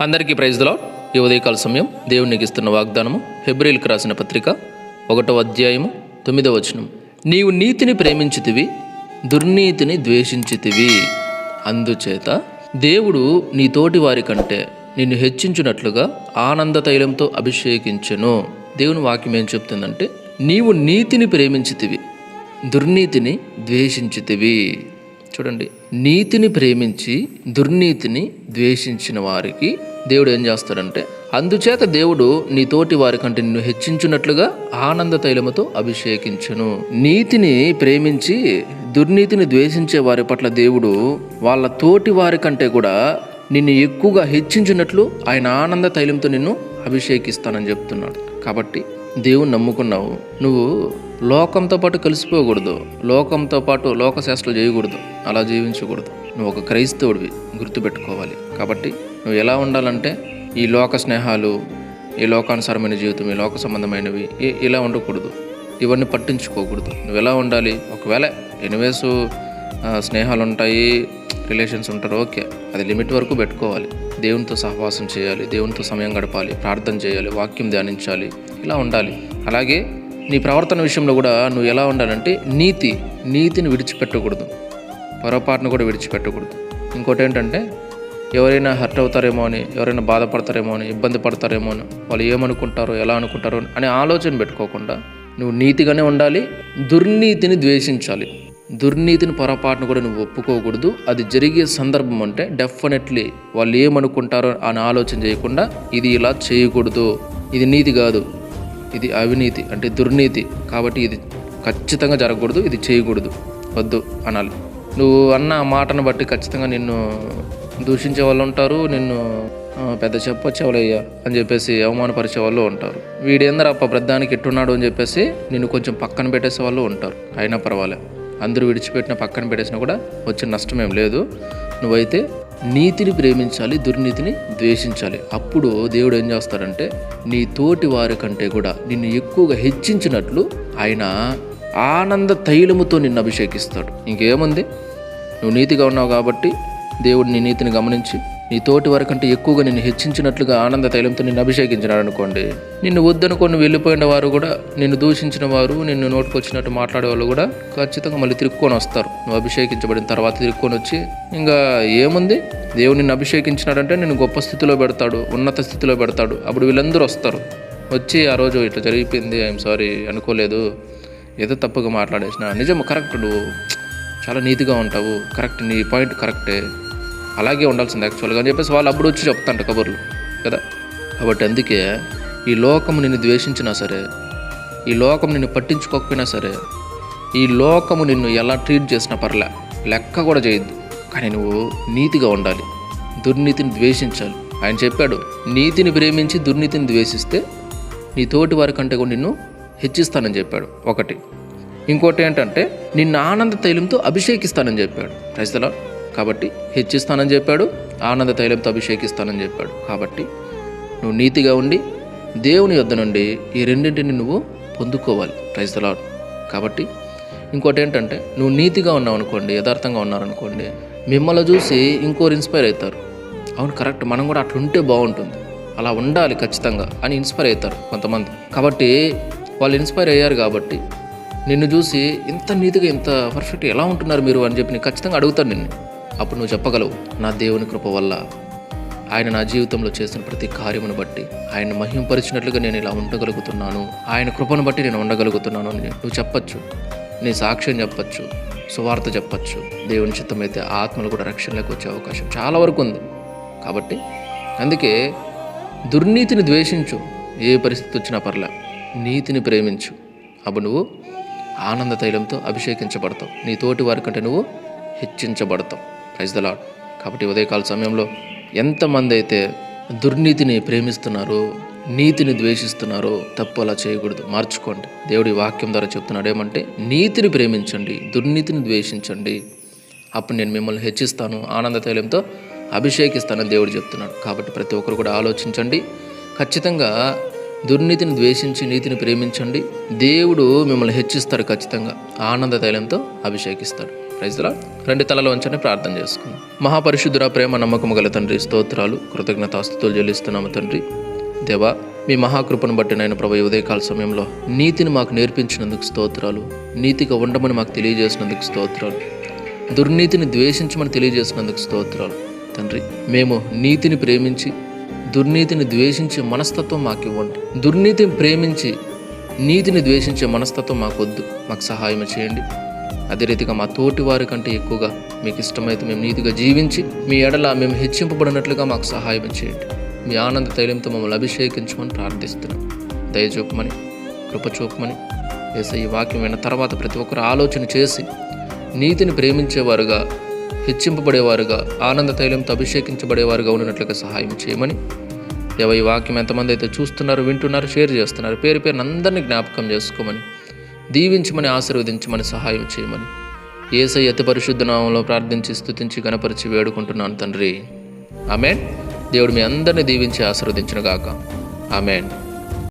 అందరికీ ప్రైజ్లో ఈ ఉదయకాల సమయం దేవునికి ఇస్తున్న వాగ్దానము హెబ్రిల్కి రాసిన పత్రిక ఒకటో అధ్యాయము తొమ్మిదవ వచనం. నీవు నీతిని ప్రేమించితివి దుర్నీతిని ద్వేషించితివి. అందుచేత దేవుడు నీ తోటి వారి కంటే నిన్ను హెచ్చించున్నట్లుగా ఆనంద తైలంతో అభిషేకించెను. దేవుని వాక్యం ఏం చెప్తుందంటే నీవు నీతిని ప్రేమించితివి దుర్నీతిని ద్వేషించితివి. చూడండి నీతిని ప్రేమించి దుర్నీతిని ద్వేషించిన వారికి దేవుడు ఏం చేస్తాడంటే అందుచేత దేవుడు నీ తోటి వారి కంటే నిన్ను హెచ్చించున్నట్లుగా ఆనంద తైలముతో అభిషేకించును. నీతిని ప్రేమించి దుర్నీతిని ద్వేషించే వారి పట్ల దేవుడు వాళ్ళ తోటి వారి కంటే కూడా నిన్ను ఎక్కువగా హెచ్చించినట్లు ఆయన ఆనంద తైలంతో నిన్ను అభిషేకిస్తానని చెప్తున్నాడు. కాబట్టి దేవుని నమ్ముకున్నావు. నువ్వు లోకంతో పాటు కలిసిపోకూడదు. లోకంతో పాటు లోకశాస్త్రాలు చేయకూడదు. అలా జీవించకూడదు. నువ్వు ఒక క్రైస్తవుడివి. గుర్తుపెట్టుకోవాలి. కాబట్టి నువ్వు ఎలా ఉండాలంటే ఈ లోక స్నేహాలు ఈ లోకానుసారమైన జీవితం ఈ లోక సంబంధమైనవి ఇలా ఉండకూడదు. ఇవన్నీ పట్టించుకోకూడదు. నువ్వు ఎలా ఉండాలి? ఒకవేళ ఎనివేస్ స్నేహాలు ఉంటాయి రిలేషన్స్ ఉంటారు ఓకే. అది లిమిట్ వరకు పెట్టుకోవాలి. దేవునితో సహవాసం చేయాలి. దేవునితో సమయం గడపాలి. ప్రార్థన చేయాలి. వాక్యం ధ్యానించాలి. ఇలా ఉండాలి. అలాగే నీ ప్రవర్తన విషయంలో కూడా నువ్వు ఎలా ఉండాలంటే నీతి నీతిని విడిచిపెట్టకూడదు. పొరపాటును కూడా విడిచిపెట్టకూడదు. ఇంకోటి ఏంటంటే ఎవరైనా హర్ట్ అవుతారేమో అని ఎవరైనా బాధపడతారేమో అని ఇబ్బంది పడతారేమో అని వాళ్ళు ఏమనుకుంటారో ఎలా అనుకుంటారో అనే ఆలోచన పెట్టుకోకుండా నువ్వు నీతిగానే ఉండాలి దుర్నీతిని ద్వేషించాలి. దుర్నీతిని పొరపాటును కూడా నువ్వు ఒప్పుకోకూడదు. అది జరిగే సందర్భం అంటే డెఫినెట్లీ వాళ్ళు ఏమనుకుంటారో అని ఆలోచన చేయకుండా ఇది ఇలా చేయకూడదు. ఇది నీతి కాదు. ఇది అవినీతి అంటే దుర్నీతి. కాబట్టి ఇది ఖచ్చితంగా జరగకూడదు ఇది చేయకూడదు. వద్దు అనాలి. నువ్వు అన్న మాటను బట్టి ఖచ్చితంగా నిన్ను దూషించే వాళ్ళు ఉంటారు నిన్ను ఆ, పెద్ద చెప్పొచ్చేవాళ్ళయ్యా అని చెప్పేసి అవమానపరిచే వాళ్ళు ఉంటారు. వీడేందరప్ప ప్రధానికి ఎట్టున్నాడు అని చెప్పేసి నిన్ను కొంచెం పక్కన పెట్టేసే వాళ్ళు ఉంటారు. అయినా పర్వాలే. అందరూ విడిచిపెట్టిన పక్కన పెట్టేసినా కూడా వచ్చిన నష్టం ఏం లేదు. నువ్వైతే నీతిని ప్రేమించాలి దుర్నీతిని ద్వేషించాలి. అప్పుడు దేవుడు ఏం చేస్తాడంటే నీ తోటి వారి కంటే కూడా నిన్ను ఎక్కువగా హెచ్చించినట్లు ఆయన ఆనంద తైలముతో నిన్ను అభిషేకిస్తాడు. ఇంకేముంది? నువ్వు నీతిగా ఉన్నావు కాబట్టి దేవుడు నీ నీతిని గమనించి నీ తోటి వరకంటే ఎక్కువగా నిన్ను హెచ్చించినట్లుగా ఆనంద తైలంతో నిన్ను అభిషేకించినాడు అనుకోండి నిన్ను వద్దనుకొని వెళ్ళిపోయిన వారు కూడా నిన్ను దూషించిన వారు నిన్ను నోటుకొచ్చినట్టు మాట్లాడే వాళ్ళు కూడా ఖచ్చితంగా మళ్ళీ తిరుక్కొని వస్తారు. నువ్వు అభిషేకించబడిన తర్వాత తిరుక్కొని వచ్చి ఇంకా ఏముంది? దేవుడు నిన్ను అభిషేకించినాడంటే నిన్ను గొప్ప స్థితిలో పెడతాడు ఉన్నత స్థితిలో పెడతాడు. అప్పుడు వీళ్ళందరూ వస్తారు. వచ్చి ఆ రోజు ఇట్లా జరిగిపోయింది ఐఎమ్ సారీ అనుకోలేదు. ఏదో తప్పుగా మాట్లాడేసిన. నిజం కరెక్ట్ నువ్వు. చాలా నీతిగా ఉంటావు. కరెక్ట్ నీ పాయింట్ కరెక్టే. అలాగే ఉండాల్సింది యాక్చువల్గా అని చెప్పేసి వాళ్ళు అప్పుడు వచ్చి చెప్తాంట కబుర్లు కదా? కాబట్టి అందుకే ఈ లోకము నిన్ను ద్వేషించినా సరే ఈ లోకం నిన్ను పట్టించుకోకపోయినా సరే ఈ లోకము నిన్ను ఎలా ట్రీట్ చేసినా పర్లే లెక్క కూడా చేయొద్దు. కానీ నువ్వు నీతిగా ఉండాలి దుర్నీతిని ద్వేషించాలి. ఆయన చెప్పాడు నీతిని ప్రేమించి దుర్నీతిని ద్వేషిస్తే నీ తోటి వారి కంటే కూడా నిన్ను హెచ్చిస్తానని చెప్పాడు ఒకటి. ఇంకోటి ఏంటంటే నిన్ను ఆనంద తైలంతో అభిషేకిస్తానని చెప్పాడు. రైతులా కాబట్టి హెచ్చిస్తానని చెప్పాడు ఆనంద తైలంతో అభిషేకిస్తానని చెప్పాడు. కాబట్టి నువ్వు నీతిగా ఉండి దేవుని యొద్ద నుండి ఈ రెండింటిని నువ్వు పొందుకోవాలి. రైతుల కాబట్టి ఇంకోటి ఏంటంటే నువ్వు నీతిగా ఉన్నావు అనుకోండి యథార్థంగా ఉన్నారనుకోండి మిమ్మల్ని చూసి ఇంకోరు ఇన్స్పైర్ అవుతారు. అవును కరెక్ట్ మనం కూడా అట్లుంటే ఉంటే బాగుంటుంది. అలా ఉండాలి ఖచ్చితంగా అని ఇన్స్పైర్ అవుతారు కొంతమంది. కాబట్టి వాళ్ళు ఇన్స్పైర్ అయ్యారు కాబట్టి నిన్ను చూసి ఇంత నీతిగా ఇంత పర్ఫెక్ట్ ఎలా ఉంటున్నారు మీరు అని చెప్పి నేను ఖచ్చితంగా అడుగుతాను నిన్ను. అప్పుడు నువ్వు చెప్పగలవు నా దేవుని కృప వల్ల ఆయన నా జీవితంలో చేసిన ప్రతి కార్యమును బట్టి ఆయన మహింపరిచినట్లుగా నేను ఇలా ఉండగలుగుతున్నాను. ఆయన కృపను బట్టి నేను ఉండగలుగుతున్నాను అని నువ్వు చెప్పచ్చు. నీ సాక్ష్యం చెప్పచ్చు సువార్త చెప్పచ్చు. దేవుని చిత్తమైతే ఆత్మలు కూడా రక్షణలోకి వచ్చే అవకాశం చాలా వరకు ఉంది. కాబట్టి అందుకే దుర్నీతిని ద్వేషించు ఏ పరిస్థితి వచ్చినా పర్లే నీతిని ప్రేమించు. అప్పుడు నువ్వు ఆనంద తైలంతో అభిషేకించబడతావు. నీ తోటి వారి కంటే నువ్వు హెచ్చించబడతావు. ప్రైజ్ ద లాడ్ కాబట్టి ఉదయకాల సమయంలో ఎంతమంది అయితే దుర్నీతిని ప్రేమిస్తున్నారో నీతిని ద్వేషిస్తున్నారో తప్పు అలా చేయకూడదు. మార్చుకోండి. దేవుడి వాక్యం ద్వారా చెప్తున్నాడు ఏమంటే నీతిని ప్రేమించండి దుర్నీతిని ద్వేషించండి. అప్పుడు నేను మిమ్మల్ని హెచ్చిస్తాను ఆనంద తైలంతో అభిషేకిస్తానని దేవుడు చెప్తున్నాడు. కాబట్టి ప్రతి ఒక్కరు కూడా ఆలోచించండి. ఖచ్చితంగా దుర్నీతిని ద్వేషించి నీతిని ప్రేమించండి. దేవుడు మిమ్మల్ని హెచ్చిస్తాడు ఖచ్చితంగా. ఆనంద తైలంతో అభిషేకిస్తాడు. ప్రైజ్లా రెండు తలలో వంచని ప్రార్థన చేసుకుందాం. మహాపరిశుద్ధుర ప్రేమ నమ్మకము గల తండ్రి స్తోత్రాలు కృతజ్ఞతాస్తుతులు చెల్లిస్తున్నాము తండ్రి. దేవా మీ మహాకృపను బట్టి నేను ప్రభు ఉదయకాల సమయంలో నీతిని మాకు నేర్పించినందుకు స్తోత్రాలు నీతిగా ఉండమని మాకు తెలియజేసినందుకు స్తోత్రాలు దుర్నీతిని ద్వేషించమని తెలియజేసినందుకు స్తోత్రాలు. తండ్రి మేము నీతిని ప్రేమించి దుర్నీతిని ద్వేషించే మనస్తత్వం మాకు ఇవ్వండి. దుర్నీతిని ప్రేమించి నీతిని ద్వేషించే మనస్తత్వం మాకు వద్దు మాకు సహాయం చేయండి. అదే రీతిగా మా తోటి వారి కంటే ఎక్కువగా మీకు ఇష్టమైతే మేము నీతిగా జీవించి మీ ఎడల మేము హెచ్చింపబడినట్లుగా మాకు సహాయం చేయండి. మీ ఆనంద తైలంతో మమ్మల్ని అభిషేకించమని ప్రార్థిస్తున్నాం. దయచూపమని కృపచూపమని వేసే ఈ వాక్యం విన్న తర్వాత ప్రతి ఒక్కరు ఆలోచన చేసి నీతిని ప్రేమించేవారుగా హెచ్చింపబడేవారుగా ఆనంద తైలంతో అభిషేకించబడేవారుగా ఉన్నట్లుగా సహాయం చేయమని దేవ ఈ వాక్యం ఎంతమంది అయితే చూస్తున్నారు వింటున్నారు షేర్ చేస్తున్నారు పేరు పేరు అందరినీ జ్ఞాపకం చేసుకోమని దీవించమని ఆశీర్వదించమని సహాయం చేయమని. ఏసై అతి పరిశుద్ధ నామంలో ప్రార్థించి స్థుతించి గణపరిచి వేడుకుంటున్నాను తండ్రి. ఆమెన్. దేవుడు మీ అందరిని దీవించి ఆశీర్వదించిన గాక. ఆమెన్.